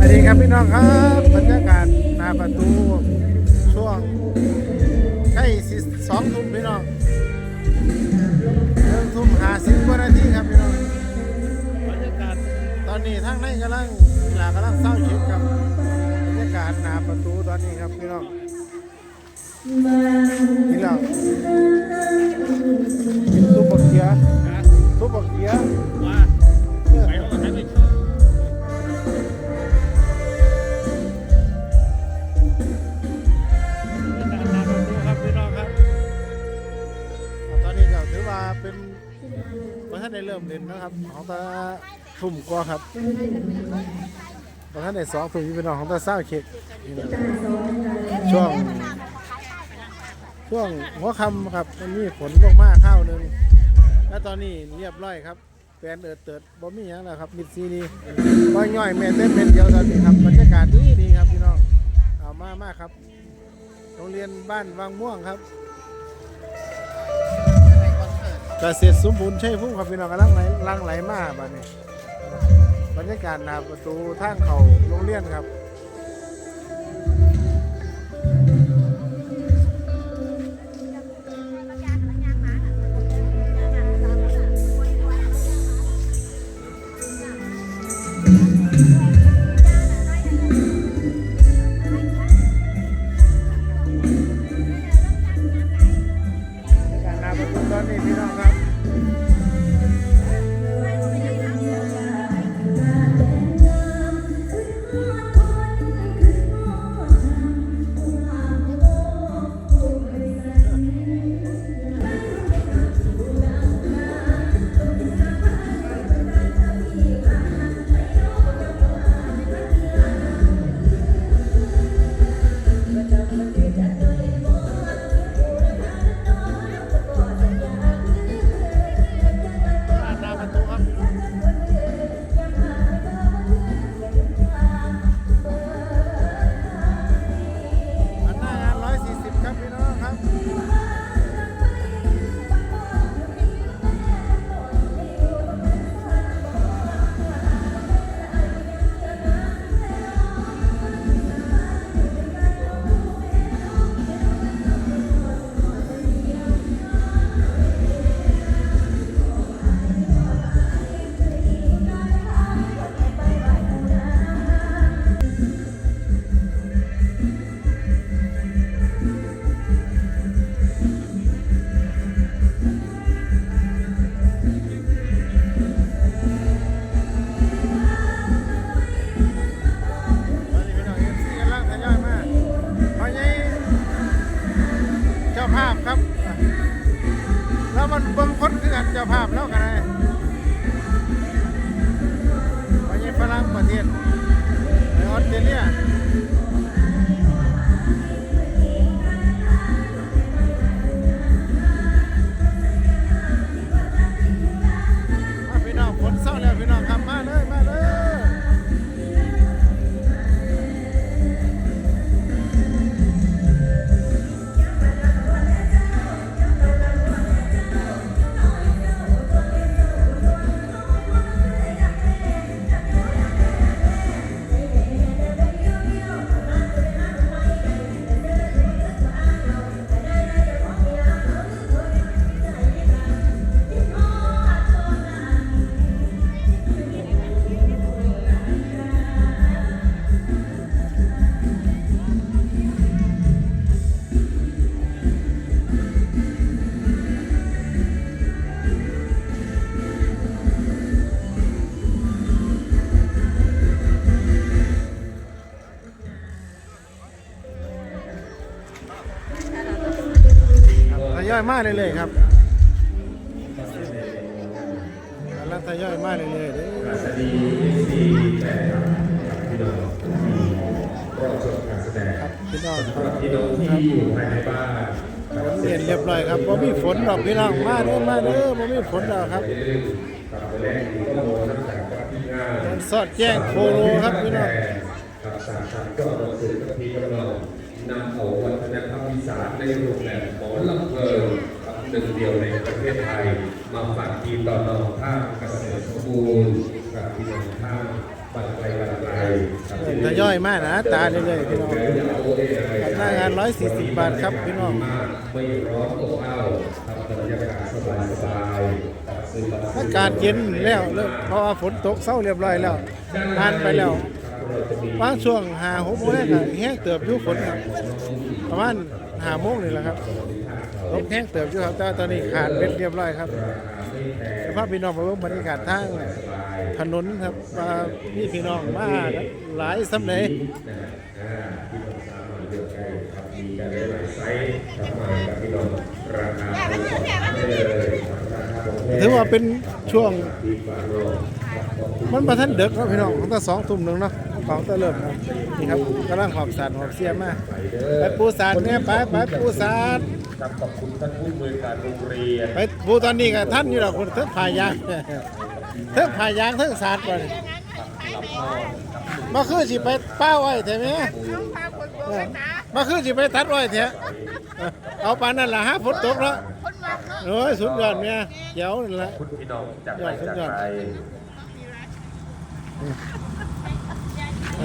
วัสดีครับพี่น้องครับบรรยากาศหน้าประตูช่วงใกล้สิสองทุ่มพี่น้องหนึ่งทุ่มหาสิบกว่านาทีครับพี่น้องบรรยากาศตอนนี้ทางในกำลังหลากำลังเศร้าชิดครับบรรยากาศหน้าประตูตอนนี้ครับพี่น้องพี่น้องกินซุบักเขียซุปบักเขีย ท่านได้เริ่มเล่นนะครับ ของตาทุ่มกว่าครับวันท่านได้สองทุ่มพี่น้องของตาเศร้าเค้กนี่นะช่วงช่วงหัวคำครับมันมีฝนลงมาข้าวหนึ่งแล้วตอนนี้เรียบร้อยครับแฟนเอิดเติดบ่มีหยังแล้วครับมิดซีนีบ่ย่อยแม่เต้นเป็นเดียวตอนนี้ครับบรรยากาศดีดีครับพี่น้องเอามามาครับโรงเรียนบ้านวังม่วงครับ เกษตรสมบูรณ์ใช่พุ่มครับพี่น้องกำลังไหลลังไหลมาบ้านนี้บรรยากาศหน้าประตูทางเขาโรงเรียนครับ อยมาเรื่อยๆครับกำลังทยอยมาเรื่อยๆเด้อสวัสดีที่แฟนคลับพี่น้องที่รอบชมการแสดงครับพี่น้องคสำหรัรับบพี่น้องที่อยู่ภายในบ้านฝนเย็นเรียบร้อยครับบ่มีฝนดอกพี่น้องมาเด้อมาเด้อบ่มีฝนดอกครับอย่าลืมกลับไปแลกอีกข้อมูลทั้งจากวัดที่ง่ายมันสอดแจ้งโคโลครับพี่น้อง ครับสามสามก็เราสื่อกับพี่กำลังนำเอาวัฒนธรรมอีสานในรูปแบบหมอลำเพลินครับหนึ่งเดียวในประเทศไทย มาฝากทีมต่อนองท่าเกษตรสมบูรณ์กับพี่น้องท่าบันไกลบันไกลครับที่ทยอยมากนะตาเรื่อยๆพี่น้องหน้างาน140บาทครับพี่น้องไม่ร้อนอบอ้าวทำบรรยากาศสบายๆอบัตรอากาศเย็นแล้วเพราะว่าฝนตกเศร้าเรียบร้อยแล้วผ่านไปแล้ว บางช่วงหาหกโมงแรกแห้งเติบยู่ฝนครับประมาณหาโมงนี่แหละครับตกแห้งเติบอยู่ครับแต่ว่าตอนนี้ขาดเป็นเรียบร้อยครับสภาพพี่น้องมาเบิ่งบรรยากาศทางถนนครับว่ามีพี่น้องมาหลายสำเร็จที่ผมสามารถเลือกได้ครับมีกันหลายไซส์ครับมายที่น้องราคาไม่เลยครับเจ้าถือว่าเป็นช่วง มันมาท่านเด็กครับพี่น้องตั้งแต่สองทุ่มหนึ่งเนาะ ของตะเริ่มครับนี่ครับกำลังหอบสารหอบเสียมาไปปูสารเนี่ยไปไปปูสารครับขอบคุณท่านผู้บริการโรงเรียนไปปูตอนนี้กับท่านอยู่หรอกคนเทิงผายางเทิงผายางเทิงสารก่อนมาคือสิไปป้าไว้แท้ไหมมาคือสิไปตัดไว้แท้เอาปานนั่นล่ะฮะฝนตกแล้วโอ้ยสุดยอดเนี่ยเดี๋ยวนั่นละคุณพี่น้องจากไปสุดจากยอดไป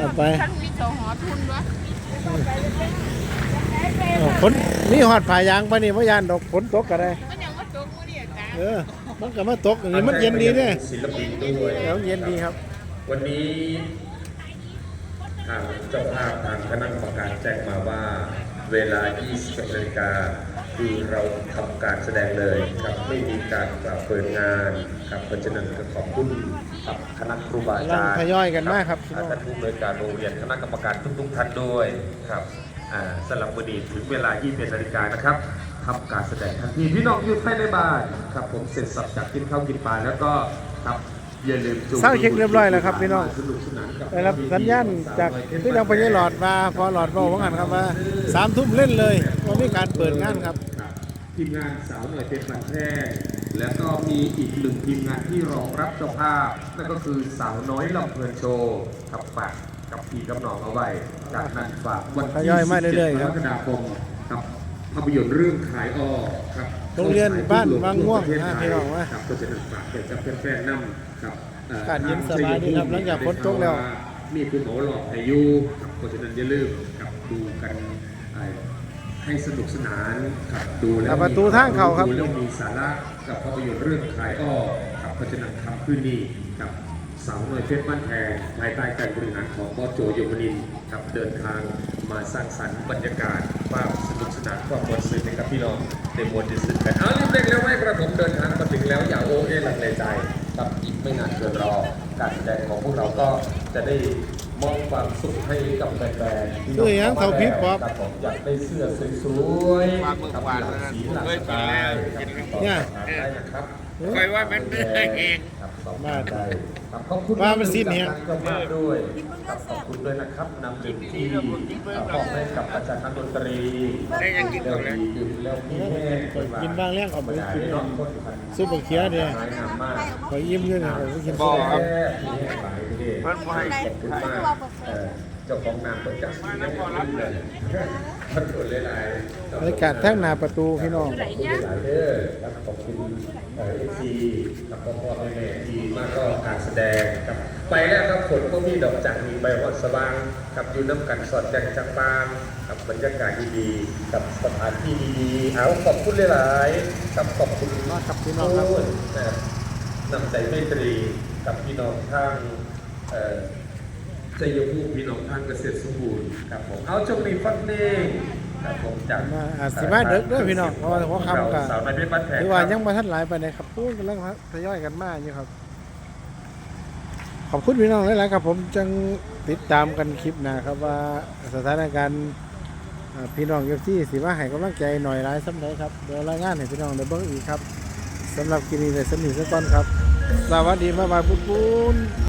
เอาไปท่านมีเจ้าหอทุนวะเอาฝนมีหอดผายางปะนี่ว่ายานดอกฝนตกก็ได้มันยังว่าจกมือเดียวจ้าเออมันก็มาตกอย่างนี้มันเย็นดีเนี่ยศิลปินด้วยแล้วเย็นดีครับ วันนี้ทางเจ้าภาพทางคณะกรรมการแจ้งมาว่าเวลา 20นาฬิกา คือเราทำการแสดงเลยครับไม่มีการกล่าวเปิดงานครับเพราะฉะนั้นก็ขอบคุณครับคณะครูบาอาจารย์กำลังทยอยกันมากครับพี่น้องท่านผู้บริการโรงเรียนคณะกรรมการทุกๆท่านด้วยครับอ่าสลับวันนี้ถึงเวลา 21นาฬิกานะครับทำการแสดงทันทีพี่น้องอยู่ภายในบ้านครับผมเสร็จสับจากกินข้าวกินปลาแล้วก็ครับอย่าลืมจูงเศร้าเช็คเรียบร้อยแล้วครับพี่น้องสนุกสนานกับได้รับสัญญาณจากพี่น้องพญหลอดมาพอหลอดบอกว่างันครับว่าสามทุ่มเล่นเลย ว่ามีการเปิดงานครับ ทีมงานสาวหน่อยเป็นบันแท้แล้วก็มีอีกหนึ่งทีมงานที่รองรับเจ้าภาพนั่นก็คือสาวน้อยลำเพลินโชว์ครับฝากกับพี่กับน้องเอาไว้จากนั้นฝากวันทยอยมาเรื่อยๆกรกฎาคมครับภาพยนตร์เรื่องขายอ้อครับโรงเรียนบ้านบางม่วงนะพี่น้องว่าครับก็จะฝากเป็นกับแฟนๆนำครับกาศเย็นสบายดีครับหลังจากฝนตกแล้วมีคุณหมอหลอกอายุครับเพราะฉะนั้นอย่าลืมครับดูกันอ ให้สนุกสนานครับดูแล้วอะประตูทางเข้าครับดูแล้วมีสาระกับภาพยนตร์เรื่องขายอ้อครับเพราะฉะนั้นคำขึ้นนี้กับสาวน้อยเพชรบ้านแพงภายใต้การบริหารของบอสโจโยมนินทร์ครับเดินทางมาสร้างสรรค์บรรยากาศความสนุกสนานความมวลซื่นให้กับพี่น้องในมวลที่สุดกันเอารีบเร่งแล้วไว้กระผมเดินทางมาถึงแล้วอย่าโอเอหลังเลใจครับอีกไม่นานเกินรอการแสดงของพวกเราก็ จะได้มอบความสุขให้กับแฟนๆพี่น้ด้วยหยังเท่าพริกป๊อปครับผมอยากได้เสื้อสวยๆกับหลากสีหลากสไตล์ครับติดต่อเนี่ยสอบถามได้นะครับคอยว่ามันเองครับสอบถามได้ครับขอบคุณว่ามันสิ้นเนี่ยเจ้าภาพด้วยครับขอบคุณด้วยนะครับนำดื่มที่มอบให้กับอาจารย์นักดนตรีได้ยังกินก่อนเลยดื่มแล้วพี่แห้งกินบ้างเลี้ยงเอาไปกินเนาะคนพันซุปเปอร์เคียเนี่ยหายน้ำมากขอยิ้มด้วยนะผมกินบซุอป กเปอร์คเคีรัยบพี่แห้งหลายทีมันไม่ขอบคุณมากเอ่อเจ้าของนามประจักษ์ที่ยังไม่รู้เลยขอบคุณหลายๆ บรรยากาศทั้งหน้าประตูพี่น้อง ขอบคุณหลายเด้อครับขอบคุณเอ่อฟซีกับพ่อพ่อแม่แม่ที่มาก็การแสดงครับ ไปแล้วครับฝนก็มีดอกจันทร์มีใบหอดสว่างกับอยู่น้ำกันสอดแจงจังปางกับบรรยากาศดีๆกับสถานที่ดีๆเอาขอบคุณหลายๆกับขอบคุณมากครับพี่น้องครับนะครับนำใจไม่ตรีกับพี่น้องทาง ชัยภูมิพี่น้องทางเกษตรสมบูรณ์ครับผมเอาจงมีฟังเพลงครับผมจากมาอาจสิมาเด็กเด้อพี่น้องเพราะว่าหัวค่ำก็สาวน้อยเพชรบ้านแพงถือว่ายังมาทันหลายไปไหนใดครับพูดกันแล้วทยอยกันมาอยู่ครับ ขอบคุณพี่น้องหลายๆครับผมจังติดตามกันคลิปหนะครับว่าสถานการณ์อ่าพี่น้องเอฟซีสิว่าให้กำลังใจหน่อยหลายสำหรับครับเดี๋ยวรายงานให้พี่น้องได้เบิ่งอีกครับสำหรับกินนี้ในสนิทสักก้อนครับ สวัสดีบ๊าบายปุ้นปุ้น